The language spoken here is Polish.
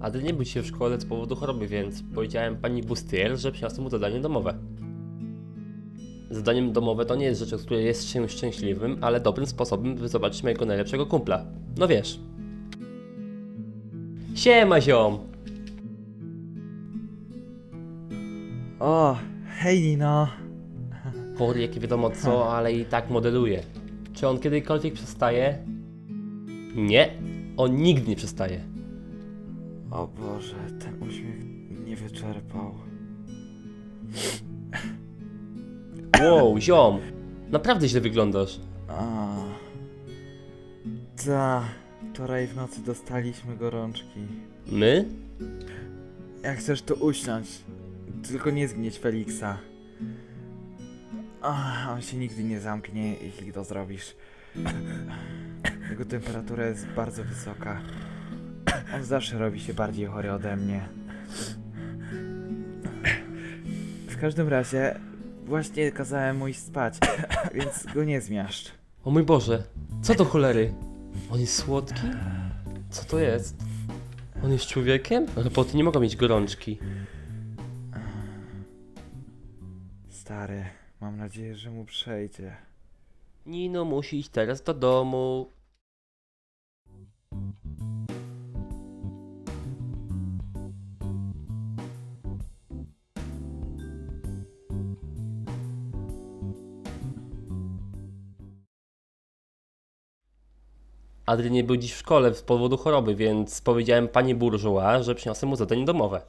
Adel nie był dzisiaj w szkole z powodu choroby, więc powiedziałem pani Bustier, że przyniosę mu zadanie domowe. Zadaniem domowe to nie jest rzecz, od której jest się szczęśliwym, ale dobrym sposobem, by zobaczyć mojego najlepszego kumpla. No wiesz. Siema ziom! O, hej Nino. Chory jak wiadomo co, ale i tak modeluje. Czy on kiedykolwiek przestaje? Nie, on nigdy nie przestaje. O Boże, ten uśmiech mnie wyczerpał. Wow, ziom! Naprawdę źle wyglądasz. A. Ta, wczoraj w nocy dostaliśmy gorączki. My? Jak chcesz to usiąść, tylko nie zgnieć Feliksa. Ach, on się nigdy nie zamknie, jeśli to zrobisz. Jego temperatura jest bardzo wysoka. On zawsze robi się bardziej chory ode mnie. W każdym razie, właśnie kazałem mu iść spać, więc go nie zmiaszcz. O mój Boże, co do cholery? On jest słodki? Co to jest? On jest człowiekiem? Roboty nie mogą mieć gorączki. Stary, mam nadzieję, że mu przejdzie. Nino musi iść teraz do domu. Adrian nie był dziś w szkole z powodu choroby, więc powiedziałem pani Bourgeois, że przyniosę mu zadanie domowe.